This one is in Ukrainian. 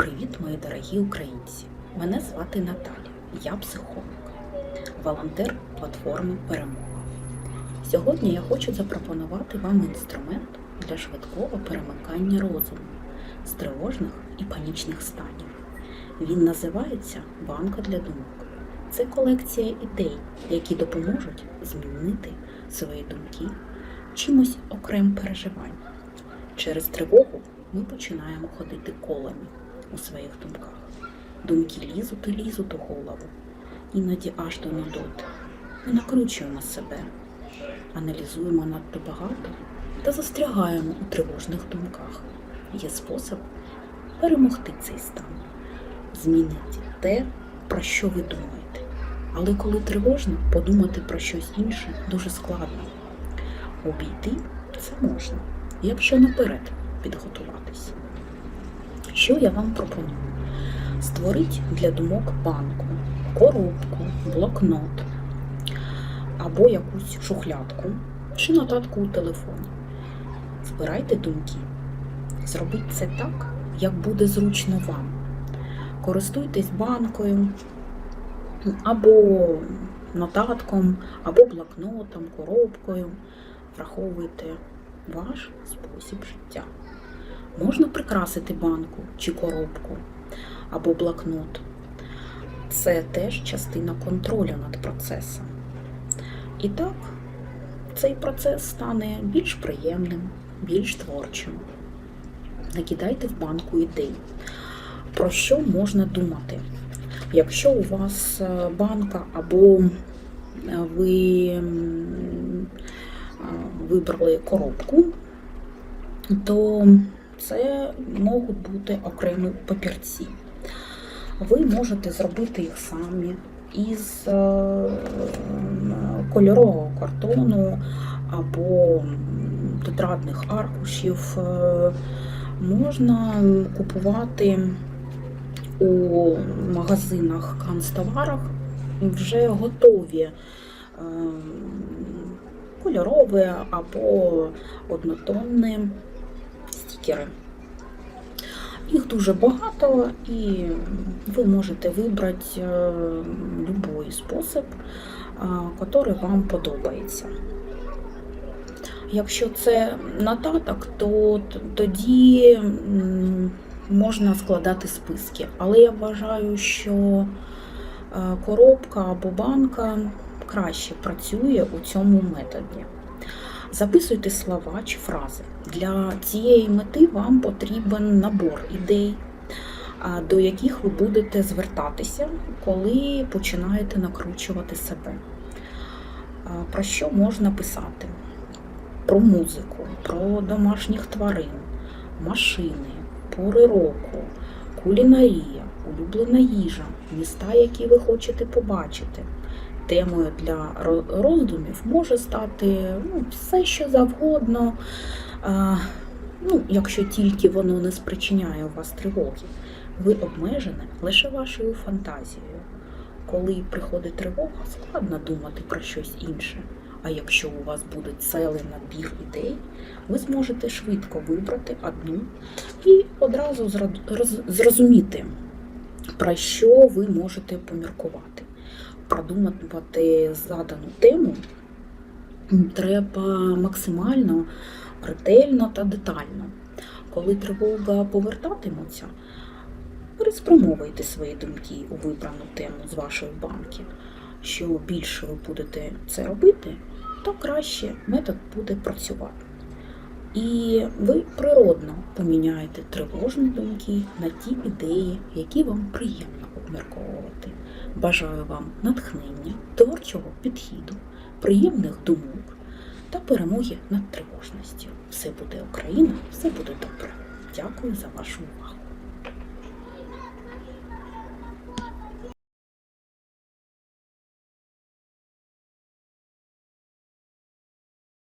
Привіт, мої дорогі українці! Мене звати Наталя, я психолог, волонтер платформи Перемога. Сьогодні я хочу запропонувати вам інструмент для швидкого перемикання розуму з тривожних і панічних станів. Він називається Банка для думок. Це колекція ідей, які допоможуть змінити свої думки чимось окрем переживань. Через тривогу ми починаємо ходити колами у своїх думках. Думки лізуть і лізуть у голову, іноді аж до нудоти. Ми накручуємо себе, аналізуємо надто багато та застрягаємо у тривожних думках. Є спосіб перемогти цей стан, змінити те, про що ви думаєте. Але коли тривожно, подумати про щось інше дуже складно. Обійти це можна, якщо наперед підготуватись. Що я вам пропоную? Створіть для думок банку, коробку, блокнот або якусь шухлядку чи нотатку у телефоні. Збирайте думки. Зробіть це так, як буде зручно вам. Користуйтесь банкою або нотатком, або блокнотом, коробкою. Враховуйте ваш спосіб життя. Можна прикрасити банку чи коробку або блокнот. Це теж частина контролю над процесом. І так, цей процес стане більш приємним, більш творчим. Накидайте в банку ідей, про що можна думати. Якщо у вас е, банка або е, ви е, вибрали коробку, то це можуть бути окремі папірці. Ви можете зробити їх самі із е, кольорового картону або тетрадних аркушів. Е, Можна купувати у магазинах канцтоварах вже готові е, кольорові або однотонні стікери. Їх дуже багато, і ви можете вибрати е, будь-який спосіб, е, який вам подобається. Якщо це нотаток, то тоді можна складати списки. Але я вважаю, що е, коробка або банка краще працює у цьому методі. Записуйте слова чи фрази. Для цієї мети вам потрібен набор ідей, до яких ви будете звертатися, коли починаєте накручувати себе. Про що можна писати? Про музику, про домашніх тварин, машини, пори року, кулінарія, улюблена їжа, міста, які ви хочете побачити. Темою для роздумів може стати ну, все, що завгодно, а, ну, якщо тільки воно не спричиняє у вас тривоги. Ви обмежені лише вашою фантазією. Коли приходить тривога, складно думати про щось інше. А якщо у вас буде цілий набір ідей, ви зможете швидко вибрати одну і одразу зрозуміти, про що ви можете поміркувати. Продумати задану тему треба максимально ретельно та детально. Коли тривога повертатиметься, переспрямовуйте свої думки у вибрану тему з вашої банки. Що більше ви будете це робити, то краще метод буде працювати. І ви природно поміняєте тривожні думки на ті ідеї, які вам приємно обмірковувати. Бажаю вам натхнення, творчого підхіду, приємних думок та перемоги над тривожністю. Все буде Україна, все буде добре. Дякую за вашу увагу.